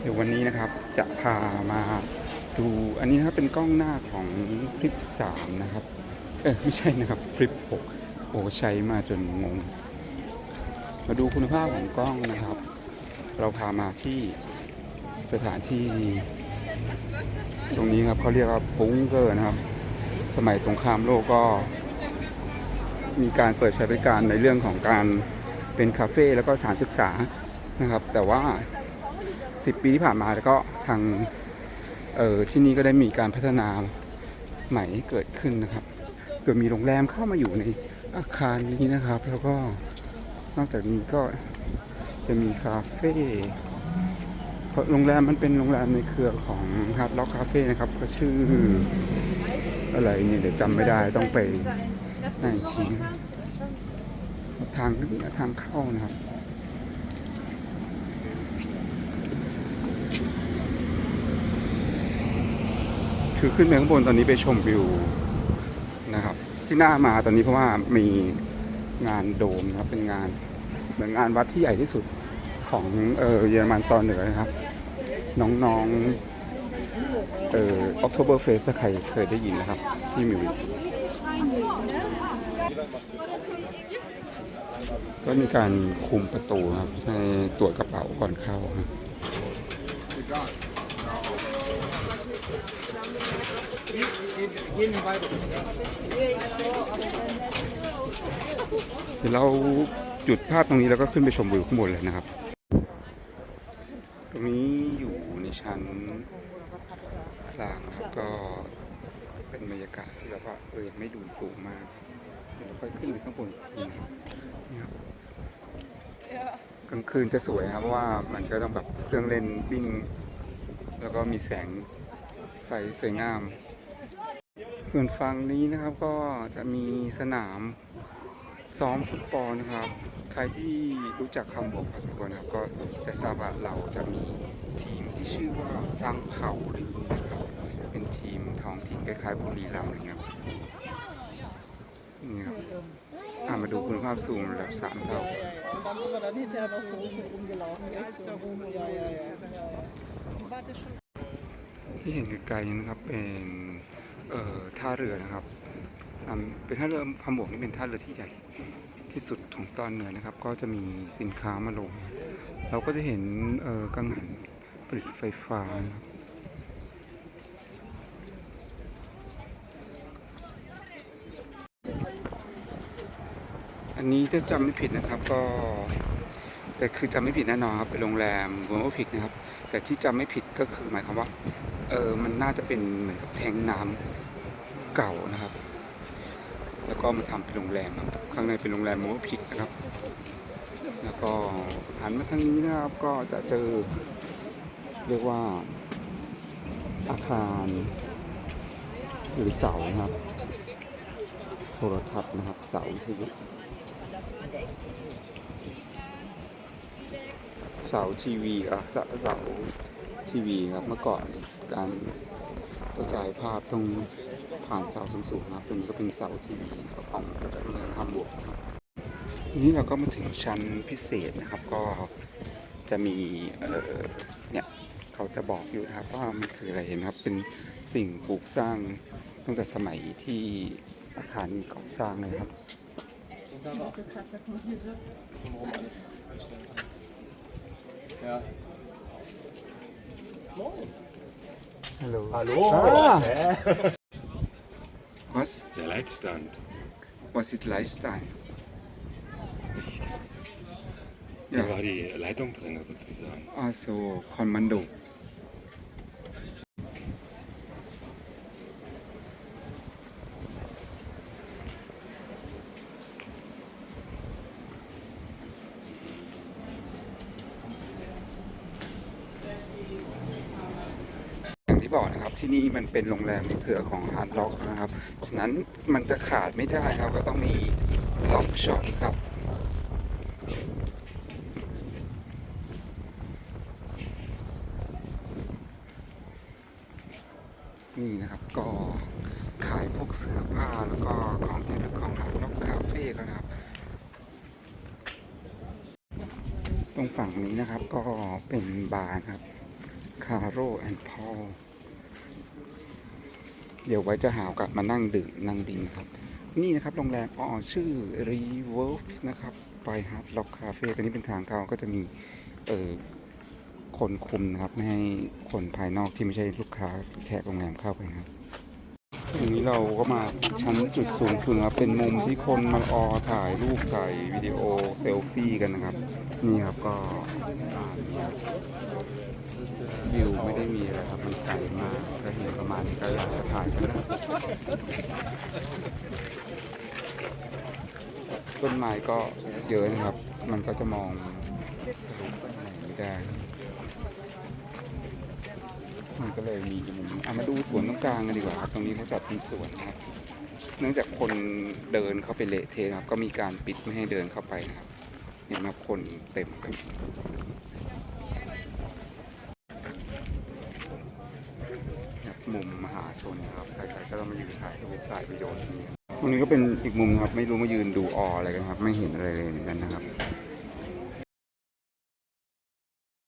เดี๋ยววันนี้นะครับจะพามาดูอันนี้นะครับเป็นกล้องหน้าของฟลิป 3 นะครับ เออไม่ใช่นะครับฟลิป 6 โอ้ใช้มาจนงง มาดูคุณภาพของกล้องนะครับ เราพามาที่สถานที่ ตรงนี้ครับเขาเรียกว่าบุงเกอร์นะครับ สมัยสงครามโลกก็ มีการเปิดใช้บริการในเรื่องของการเป็นคาเฟ่แล้วก็สถานศึกษานะครับ แต่ว่า 10 ปีที่ผ่านมาแล้วก็ทางเออที่นี่ก็ได้มีการพัฒนาใหม่ให้เกิดขึ้นนะครับ โดยมีโรงแรมเข้ามาอยู่ในอาคารนี้นะครับ แล้วก็นอกจากนี้ก็จะมีคาเฟ่เพราะโรงแรมมันเป็นโรงแรมในเครือของฮาร์ดล็อกคาเฟ่นะครับ ก็ชื่ออะไรเนี่ยเดี๋ยวจำไม่ได้ต้องไปนั่งอีกทีนะครับทางทางเข้านะครับ คือขึ้นไปข้างบนตอนนี้ไปชมวิวนะครับ ที่หน่ามาตอนนี้เพราะว่ามีงานโดมนะครับเป็นงานเหมือนงานวัดที่ใหญ่ที่สุดของเออเยอรมันตอนเหนือนะครับ น้องๆเอ่อ October Fest ถ้าใครเคยได้ยินนะครับ ที่มิวิกก็มีการคุมประตูครับให้ตรวจกระเป๋าก่อนเข้าครับ เดี๋ยวเราจุดภาพตรงนี้แล้วก็ขึ้นไปชมวิวข้างบนเลยนะครับ ตรงนี้อยู่ในชั้นกลางนะครับก็เป็นบรรยากาศที่แบบว่าเออยังไม่ดูสูงมาก เดี๋ยวเราค่อยขึ้นไปข้างบนอีกทีนะครับนี่ครับกลางคืนจะสวยครับเพราะว่ามันก็ต้องแบบเครื่องเล่นวิ่ง แล้วก็มีแสง ไฟสวยงาม ส่วนฝั่งนี้นะครับก็จะมีสนามซ้อมฟุตบอลนะครับ ใครที่รู้จักคำบอกพอสมควรนะครับ ก็จะทราบว่าเราจะมีทีมที่ชื่อว่าสร้างเผ่าหรือนะครับเป็นทีมท้องถิ่นคล้ายๆบุรีรัมย์อะไรเงี้ยครับนี่ครับอะมาดูคุณภาพสูงระดับสามเท่า ที่เห็นไกลๆนะครับเป็นท่าเรือนะครับเป็นท่าเรือพำบวกนี่เป็นท่าเรือที่ใหญ่ที่สุดของตอนเหนือนะครับ ก็จะมีสินค้ามาลง เราก็จะเห็นกังหันผลิตไฟฟ้านะครับอันนี้ถ้าจำไม่ผิดนะครับก็ แต่คือจำไม่ผิดแน่นอนครับเป็นโรงแรมเวอร์พิกนะครับ แต่ที่จำไม่ผิดก็คือหมายความว่า เออมันน่าจะเป็นเหมือนกับแทงน้ำเก่านะครับ แล้วก็มาทำเป็นโรงแรมครับข้างในเป็นโรงแรมโมพิกนะครับ แล้วก็หันมาทางนี้นะครับก็จะเจอ เรียกว่าอาคารหรือเสานะครับ โทรทัศน์นะครับ เสาวิทยุเสาทีวีอะเสา ทีวีครับเมื่อก่อนการกระจายภาพต้องผ่านเสาสูงๆนะครับตัวนี้ก็เป็นเสาทีวีของเมืองฮัมบูร์กนะครับทีนี้เราก็มาถึงชั้นพิเศษนะครับก็จะมีเเนี่ยเขาจะบอกอยู่นะครับว่ามันคืออะไรนไหมครับเป็นสิ่งปลูกสร้างตั้งแต่สมัยที่อาคารนี้ก่อสร้างเลยครับ Ja. Hallo. Hallo. Ah. Was? Der Leitstand. Was ist Lifestyle? Da Ja. war die Leitung drin sozusagen. Also Kommando. ที่บอกนะครับที่นี่มันเป็นโรงแรมในเครือของฮาร์ดล็อกนะครับฉะนั้นมันจะขาดไม่ได้ครับก็ต้องมีล็อกช็อปครับนี่นะครับก็ขายพวกเสื้อผ้าแล้วก็ของที่ระลึกของฮาร์ดล็อกคาเฟ่ก็นะครับ ตรงฝั่งนี้นะครับก็เป็นบาร์ครับคาร์โรแอนด์พอล เดี๋ยวไว้จะหาโอกาสมานั่งดื่มนั่งดินนะครับ นี่นะครับโรงแรมอ๋อชื่อ r e v o l v นะครับไปฮาร์ดล็อกคาเฟ่ตอนนี้เป็นทางเข้าก็จะมีเออคนคุมนะครับ ไม่ให้คนภายนอกที่ไม่ใช่ลูกค้าแขกโรงแรมเข้าไปครับ ทีนี้เราก็มาชั้นจุดสูงสุดนครับ เป็นมุมที่คนมารอถ่ายรูปถ่ายวิดีโอเซลฟี่กันนะครับ นี่ครับก็มีวิวไม่ได้มีอะไรครับ มันไกลมากถ้าเห็นประมาณนี้ก็อยากจะถ่ายกันนะต้นไม้ก็เยอะนะครับ มันก็จะมองไม่ได้ มันก็เลยมีอีกมุมหนึ่งอะมาดูสวนตรงกลางกันดีกว่าครับตรงนี้เขาจัดเป็นสวนนะครับ เนื่องจากคนเดินเข้าไปเละเทะครับ ก็มีการปิดไม่ให้เดินเข้าไปนะครับเห็นไหมคนเต็มครับมุมมหาชนนะครับใครๆก็ต้องมายืนถ่ายรูปถ่ายวิดีโอที่นี่ตรงนี้ก็เป็นอีกมุมนะครับ ไม่รู้มายืนดูอออะไรกันครับ ไม่เห็นอะไรเลยเหมือนกันนะครับ